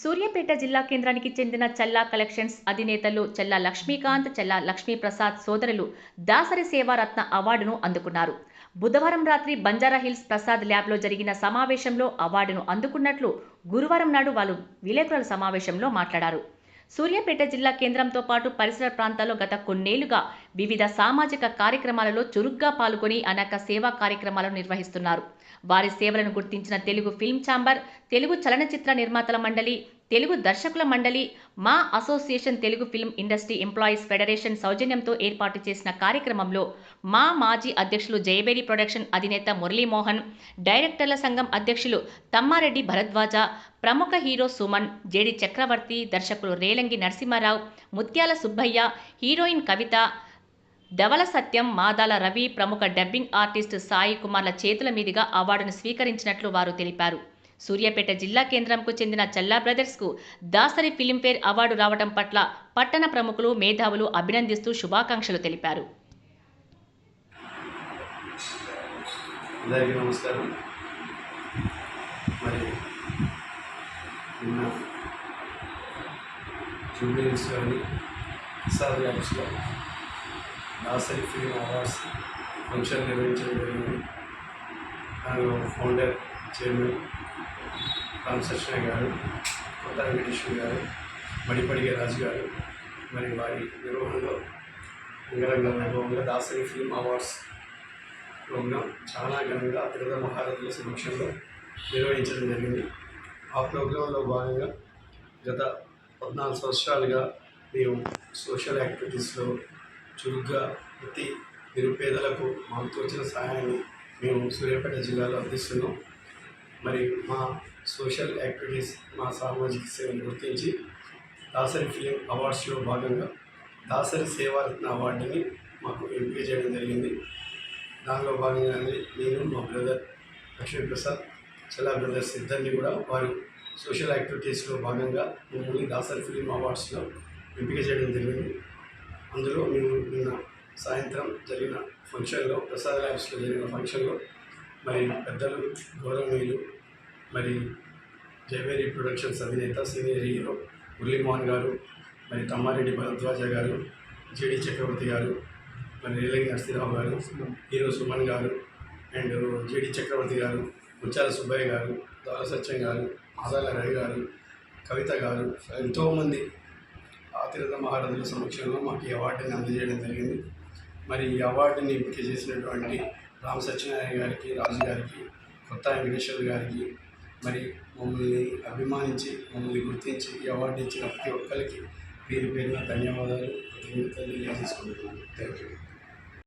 సూర్యాపేట జిల్లా కేంద్రానికి చెందిన చల్లా కలెక్షన్స్ అధినేతలు చల్లా లక్ష్మీకాంత్ చల్లా లక్ష్మీప్రసాద్ సోదరులు దాసరి సేవారత్న అవార్డును అందుకున్నారు. బుధవారం రాత్రి బంజారాహిల్స్ ప్రసాద్ ల్యాబ్లో జరిగిన సమావేశంలో అవార్డును అందుకున్నట్లు గురువారం నాడు వాళ్ళు విలేకరుల సమావేశంలో మాట్లాడారు. సూర్యాపేట జిల్లా కేంద్రంతో పాటు పరిసర ప్రాంతాల్లో గత కొన్నేళ్ళుగా వివిధ సామాజిక కార్యక్రమాలలో చురుగ్గా పాల్గొని అనేక సేవా కార్యక్రమాలను నిర్వహిస్తున్నారు. వారి సేవలను గుర్తించిన తెలుగు ఫిల్మ్ ఛాంబర్ తెలుగు చలనచిత్ర నిర్మాతల మండలి తెలుగు దర్శకుల మండలి MAA association Telugu film industry employees federation సౌజన్యంతో ఏర్పాటు చేసిన కార్యక్రమంలో మా మాజీ అధ్యక్షులు జయబేరి ప్రొడక్షన్ అధినేత మురళీమోహన్ డైరెక్టర్ల సంఘం అధ్యక్షులు తమ్మారెడ్డి భరద్వాజ ప్రముఖ హీరో సుమన్ జేడి చక్రవర్తి దర్శకులు రేలంగి నరసింహారావు ముత్యాల సుబ్బయ్య హీరోయిన్ కవిత ధవల సత్యం మాదాల రవి ప్రముఖ డబ్బింగ్ ఆర్టిస్ట్ సాయి కుమార్ల చేతుల మీదుగా అవార్డును స్వీకరించినట్లు వారు తెలిపారు. సూర్యాపేట జిల్లా కేంద్రంకు చెందిన చల్లా బ్రదర్స్కు దాసరి ఫిలింఫేర్ అవార్డు రావడం పట్ల పట్టణ ప్రముఖులు మేధావులు అభినందిస్తూ శుభాకాంక్షలు తెలిపారు. అందరికీ నమస్కారం. మరి నిన్న జూబ్లీస్ కానీ ప్రసాద్ ల్యాబ్స్లో దాసరి ఫిలిం అవార్డ్స్ ఫంక్షన్ నిర్వహించడం జరిగింది. దానిలో ఫౌండర్ చైర్మన్ రామ్ గారు కొత్త వెంకటేశ్వర గారు మణిపడిగే రాజు గారు మరి వారి నిర్వహణలో అంగరంగ వైభవంగా దాసరి ఫిల్మ్ అవార్డ్స్ ప్రోగ్రాం చాలా ఘనంగా తిరుమల మహారాజుల సమక్షంలో నిర్వహించడం జరిగింది. ఆ ప్రోగ్రాంలో భాగంగా గత పద్నాలుగు సంవత్సరాలుగా మేము సోషల్ యాక్టివిటీస్లో చురుగ్గా ప్రతి నిరుపేదలకు మాకు తోచిన సహాయాన్ని మేము సూర్యాపేట జిల్లాలో అందిస్తున్నాం. మరి మా సోషల్ యాక్టివిటీస్ మా సామాజిక సేవను గుర్తించి దాసరి ఫిలిం అవార్డ్స్లో భాగంగా దాసరి సేవారత్న అవార్డుని మాకు ఎంపిక చేయడం జరిగింది. దానిలో భాగంగానే నేను మా బ్రదర్ లక్ష్మీప్రసాద్ చలా బ్రదర్స్ ఇద్దరిని కూడా వారు సోషల్ యాక్టివిటీస్లో భాగంగా మమ్మల్ని దాసరి ఫిలిం అవార్డ్స్లో ఎంపిక చేయడం జరిగింది. అందులో మేము నిన్న సాయంత్రం జరిగిన ఫంక్షన్లో ప్రసాద్ ల్యాబ్స్లో జరిగిన ఫంక్షన్లో మరి పెద్దలు గౌరవనీయులు మరి జయవేరి ప్రొడక్షన్స్ అధినేత సీనియర్ హీరో మురళీమోహన్ గారు మరి తమ్మారెడ్డి భరద్వాజ గారు జేడి చక్రవర్తి గారు మరి రేలంగి నరసింహరావు గారు హీరో సుమన్ గారు అండ్ జేడి చక్రవర్తి గారు ముచ్చాల సుబ్బయ్య గారు దార సత్యం గారు ఆదాల రవి గారు కవిత గారు ఎంతోమంది ఆతిరథ మహారాజుల సమక్షంలో మాకు ఈ అవార్డుని అందజేయడం జరిగింది. మరి ఈ అవార్డుని ఎంపిక చేసినటువంటి రామ సత్యనారాయణ గారికి రాజు గారికి కొత్త వెంకటేశ్వర గారికి మరి మమ్మల్ని అభిమానించి మమ్మల్ని గుర్తించి ఈ అవార్డు ఇచ్చిన ప్రతి ఒక్కరికి పేరు పేరున ధన్యవాదాలు. కృతజ్ఞతలు తెలియజేసుకుంటున్నాను. Thank you